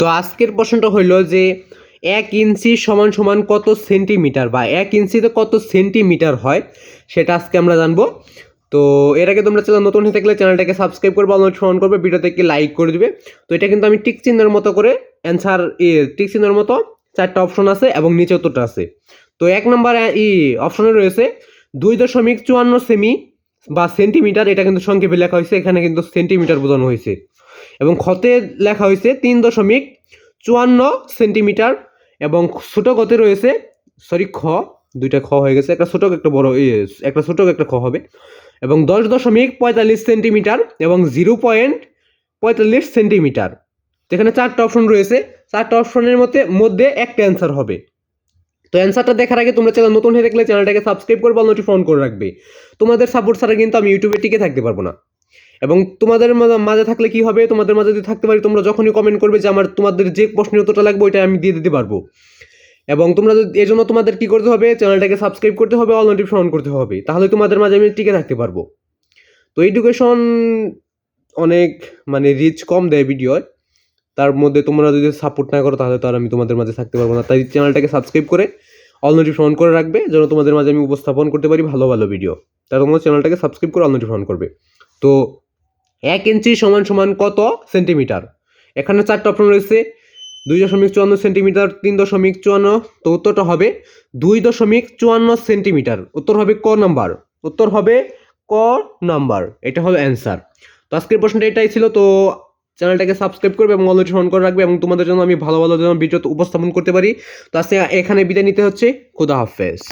তো আজকের প্রশ্নটা হইল যে এক ইঞ্চি সমান সমান কত সেন্টিমিটার বা এক ইঞ্চিতে কত সেন্টিমিটার হয়, সেটা আজকে আমরা জানব। তো এর আগে তোমরা চ্যানেল নতুন হয়ে থাকলে চ্যানেলটাকে সাবস্ক্রাইব করবে অলরেডি ফোন করবে, ভিডিওতে একটি লাইক করে দিবে। তো এটা কিন্তু আমি টিক চিহ্নের মতো করে অ্যান্সার টিক চিহ্নের মতো চারটা অপশন আছে এবং নিচে উত্তরটা আছে। তো এক নম্বর ই অপশনে রয়েছে, দুই দশমিক চুয়ান্ন সেমি বা সেন্টিমিটার, এটা কিন্তু সংক্ষেপে লেখা হয়েছে, এখানে কিন্তু সেন্টিমিটার বোঝানো হয়েছে। এবং খতে লেখা হয়েছে তিন দশমিক চুয়ান্ন সেন্টিমিটার এবং ছোট গতে রয়েছে সরি খ দুইটা খ হয়ে গেছে একটা ছোট একটা বড় ইয়ে, একটা ছোট একটা খ হবে এবং দশ দশমিক পঁয়তাল্লিশ সেন্টিমিটার এবং জিরো পয়েন্ট পঁয়তাল্লিশ সেন্টিমিটার। এখানে চারটা অপশন রয়েছে চারটা অপশনের মধ্যে মধ্যে একটা অ্যান্সার হবে। তো অ্যান্সারটা দেখার আগে তোমরা চ্যানেল নতুন হয়ে থাকলে চ্যানেলটাকে সাবস্ক্রাইব করবে নোটি ফোন করে রাখবে। তোমাদের সাপোর্ট ছাড়া কিন্তু আমি ইউটিউবে টিকে থাকতে পারব না। এবং তোমাদের মাঝে থাকলে কি হবে? তোমাদের মাঝে যদি থাকতে পারি, তোমরা যখনই কমেন্ট করবে যে আমার তোমাদের যে প্রশ্নের উত্তরটা লাগবে, ওইটা আমি দিয়ে দিতে পারব। এবং তোমরা যদি এই জন্য তোমাদের কি করতে হবে? চ্যানেলটাকে সাবস্ক্রাইব করতে হবে অল নোটিফিকেশন করতে হবে। তাহলে তোমাদের মাঝে আমি টিকে থাকতে পারব। তো এডুকেশন অনেক মানে রিচ কম দেয় ভিডিও তার মধ্যে তোমরা যদি সাপোর্ট না করো, তাহলে তো আর আমি তোমাদের মাঝে থাকতে পারব না। তাই চ্যানেলটাকে সাবস্ক্রাইব করে অল নোটিফিকেশন করে রাখবে, যেন তোমাদের মাঝে আমি উপস্থাপন করতে পারি ভালো ভালো ভিডিও তাই তোমরা চ্যানেলটাকে সাবস্ক্রাইব করে অল নোটিফিকেশন করবে। তো এক ইঞ্চি সমান সমান কত সেন্টিমিটার? এখানে চারটা অপশন রয়েছে। দুই দশমিক চুয়ান্ন সেন্টিমিটার, তিন দশমিক চুয়ান্ন, তো উত্তরটা হবে দুই দশমিক চুয়ান্ন সেন্টিমিটার। উত্তর হবে ক নাম্বার। উত্তর হবে ক নাম্বার। এটা হলো অ্যান্সার তো আজকের প্রশ্নটা এটাই ছিল। তো চ্যানেলটাকে সাবস্ক্রাইব করবে এবং অলরেডি ফোন করে রাখবে এবং তোমাদের জন্য আমি ভালো ভালো যেন ভিডিও উপস্থাপন করতে পারি। তো আজকে এখানে বিদায় নিতে হচ্ছে। খুদা হাফেজ।